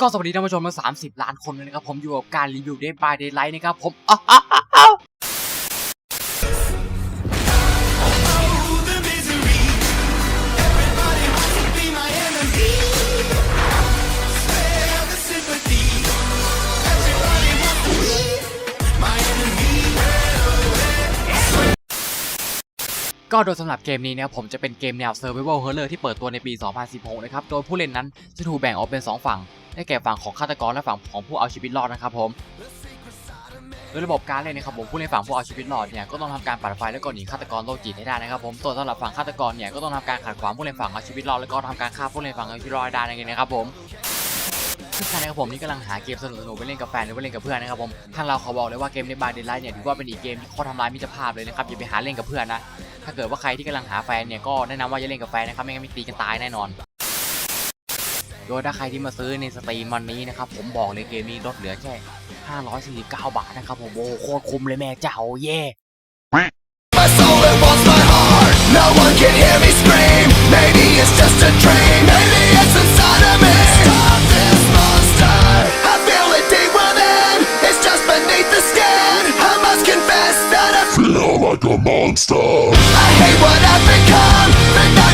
ก็สวัสดีท่านผู้ชมทั้ง30 ล้านคนเลยนะครับ ผมอยู่กับการรีวิว Day by Daylight นะครับผม ก็โดยสำหรับเกมนี้นะครับผมจะเป็นเกมแนว Survival Horror ที่เปิดตัวในปี 2016 นะครับ โดยผู้เล่นนั้นจะถูกแบ่งออกเป็น 2 ฝั่ง ได้แก่ฝั่งของฆาตกรและฝั่งของผู้เอาชีวิตรอดนะครับผม โดยระบบการเล่นนะครับผมผู้เล่นฝั่งผู้เอาชีวิตรอดเนี่ยก็ต้องทำการปัดไฟแล้วก็หนีฆาตกรโรคจิตให้ได้นะครับผมส่วนสำหรับฝั่งฆาตกรเนี่ยก็ต้องทำการขัดขวางผู้เล่นฝั่งเอาชีวิตรอดแล้วก็ทำการฆ่าผู้เล่นฝั่งเอาชีวิตรอดให้ได้นั่นเองนะครับผมทุกท่านนะครับผมนี่กำลังหาเกมสนุกๆไปเล่นกับแฟนหรือไปเล่นกับเพื่อนนะครับผมทางเราขอบอกเลยว่าเกมในบาร์เดนไลท์เนี่ยถือว่าเป็นอีกเกมที่โคตรทำลายมิตรภาพเลยนะครับอย่าไปหาเล่นกับเพื่อนนะ ถ้าเกิดว่าใครที่กำลังหาแฟนเนี่ยก็แนะนำว่าอย่าเล่นกับแฟนนะครับไม่งั้นมีตีกันตายแน่นอน โดยถ้าใครที่มาซื้อในสตรีมวันนี้นะครับผมบอกเลยเกมนี้ลดเหลือแค่ 549 บาทนะครับผมโอ้โหโคตรคุ้มเลยแม่เจ้าเย่ My soul it wants my heart No one can hear me scream Maybe it's just a dream Maybe like a monster. I hate what I've become